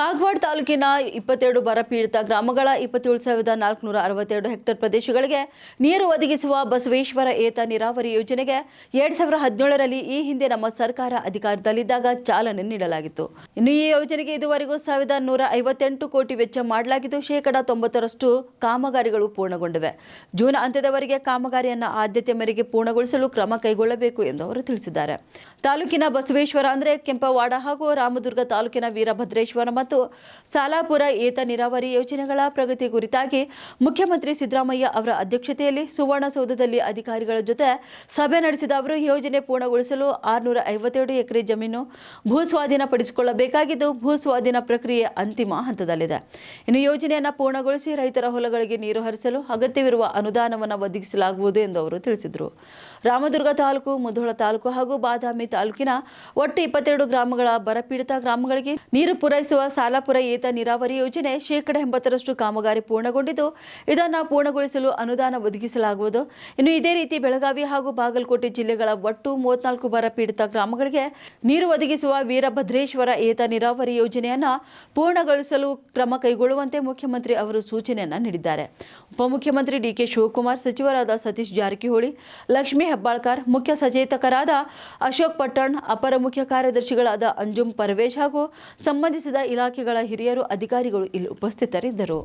ಕಾಗವಾಡ ತಾಲೂಕಿನ ಇಪ್ಪತ್ತೆರಡು ಬರಪೀಡಿತ ಗ್ರಾಮಗಳ ಇಪ್ಪತ್ತೇಳು ಸಾವಿರದ ನಾಲ್ಕುನೂರ ಅರವತ್ತೆರಡು ಹೆಕ್ಟೇರ್ ಪ್ರದೇಶಗಳಿಗೆ ನೀರು ಒದಗಿಸುವ ಬಸವೇಶ್ವರ ಏತ ನೀರಾವರಿ ಯೋಜನೆಗೆ ಎರಡ್ ಸಾವಿರದ ಹದಿನೇಳರಲ್ಲಿ ಈ ಹಿಂದೆ ನಮ್ಮ ಸರ್ಕಾರ ಅಧಿಕಾರದಲ್ಲಿದ್ದಾಗ ಚಾಲನೆ ನೀಡಲಾಗಿತ್ತು. ಇನ್ನು ಈ ಯೋಜನೆಗೆ ಇದುವರೆಗೂ ಸಾವಿರದ ನೂರ ಐವತ್ತೆಂಟು ಕೋಟಿ ವೆಚ್ಚ ಮಾಡಲಾಗಿದ್ದು, ಶೇಕಡ ತೊಂಬತ್ತರಷ್ಟು ಕಾಮಗಾರಿಗಳು ಪೂರ್ಣಗೊಂಡಿವೆ. ಜೂನ್ ಅಂತ್ಯದವರೆಗೆ ಕಾಮಗಾರಿಯನ್ನು ಆದ್ಯತೆ ಮೇರೆಗೆ ಪೂರ್ಣಗೊಳಿಸಲು ಕ್ರಮ ಕೈಗೊಳ್ಳಬೇಕು ಎಂದು ಅವರು ತಿಳಿಸಿದ್ದಾರೆ. ತಾಲೂಕಿನ ಬಸವೇಶ್ವರ ಅಂದರೆ ಕೆಂಪವಾಡ ಹಾಗೂ ರಾಮದುರ್ಗ ತಾಲೂಕಿನ ವೀರಭದ್ರೇಶ್ವರ ಮತ್ತು ಸಾಲಾಪುರ ಏತ ನೀರಾವರಿ ಯೋಜನೆಗಳ ಪ್ರಗತಿ ಕುರಿತಾಗಿ ಮುಖ್ಯಮಂತ್ರಿ ಸಿದ್ದರಾಮಯ್ಯ ಅವರ ಅಧ್ಯಕ್ಷತೆಯಲ್ಲಿ ಸುವರ್ಣಸೌಧದಲ್ಲಿ ಅಧಿಕಾರಿಗಳ ಜೊತೆ ಸಭೆ ನಡೆಸಿದ ಅವರು, ಯೋಜನೆ ಪೂರ್ಣಗೊಳಿಸಲು ಆರುನೂರ ಐವತ್ತೆರಡು ಎಕರೆ ಜಮೀನು ಭೂ ಸ್ವಾಧೀನಪಡಿಸಿಕೊಳ್ಳಬೇಕಾಗಿದ್ದು ಭೂ ಸ್ವಾಧೀನ ಪ್ರಕ್ರಿಯೆ ಅಂತಿಮ ಹಂತದಲ್ಲಿದೆ. ಇನ್ನು ಯೋಜನೆಯನ್ನು ಪೂರ್ಣಗೊಳಿಸಿ ರೈತರ ಹೊಲಗಳಿಗೆ ನೀರು ಹರಿಸಲು ಅಗತ್ಯವಿರುವ ಅನುದಾನವನ್ನು ಒದಗಿಸಲಾಗುವುದು ಎಂದು ಅವರು ತಿಳಿಸಿದರು. ರಾಮದುರ್ಗ ತಾಲೂಕು, ಮುಧೋಳ ತಾಲೂಕು ಹಾಗೂ ಬಾದಾಮಿ ತಾಲೂಕಿನ ಒಟ್ಟು ಇಪ್ಪತ್ತೆರಡು ಗ್ರಾಮಗಳ ಬರಪೀಡಿತ ಗ್ರಾಮಗಳಿಗೆ ನೀರು ಪೂರೈಸುವ ಸಾಲಾಪುರ ಏತ ನೀರಾವರಿ ಯೋಜನೆ ಶೇಕಡ ಎಂಬತ್ತರಷ್ಟು ಕಾಮಗಾರಿ ಪೂರ್ಣಗೊಂಡಿದ್ದು, ಇದನ್ನು ಪೂರ್ಣಗೊಳಿಸಲು ಅನುದಾನ ಒದಗಿಸಲಾಗುವುದು. ಇನ್ನು ಇದೇ ರೀತಿ ಬೆಳಗಾವಿ ಹಾಗೂ ಬಾಗಲಕೋಟೆ ಜಿಲ್ಲೆಗಳ ಒಟ್ಟು ಮೂವತ್ನಾಲ್ಕು ಬರ ಪೀಡಿತ ಗ್ರಾಮಗಳಿಗೆ ನೀರು ಒದಗಿಸುವ ವೀರಭದ್ರೇಶ್ವರ ಏತ ನೀರಾವರಿ ಯೋಜನೆಯನ್ನು ಪೂರ್ಣಗೊಳಿಸಲು ಕ್ರಮ ಕೈಗೊಳ್ಳುವಂತೆ ಮುಖ್ಯಮಂತ್ರಿ ಅವರು ಸೂಚನೆಯನ್ನ ನೀಡಿದ್ದಾರೆ. ಉಪಮುಖ್ಯಮಂತ್ರಿ ಡಿಕೆ ಶಿವಕುಮಾರ್, ಸಚಿವರಾದ ಸತೀಶ್ ಜಾರಕಿಹೊಳಿ, ಲಕ್ಷ್ಮೀ ಹೆಬ್ಬಾಳ್ಕರ್, ಮುಖ್ಯ ಸಚೇತಕರಾದ ಅಶೋಕ್ ಪಟ್ಟಣ್, ಅಪರ ಮುಖ್ಯ ಕಾರ್ಯದರ್ಶಿಗಳಾದ ಅಂಜುಮ್ ಪರ್ವೇಶ್ ಹಾಗೂ ಸಂಬಂಧಿಸಿದ ಇಲಾಖೆಗಳ ಹಿರಿಯರು ಅಧಿಕಾರಿಗಳು ಇಲ್ಲಿ ಉಪಸ್ಥಿತರಿದ್ದರು.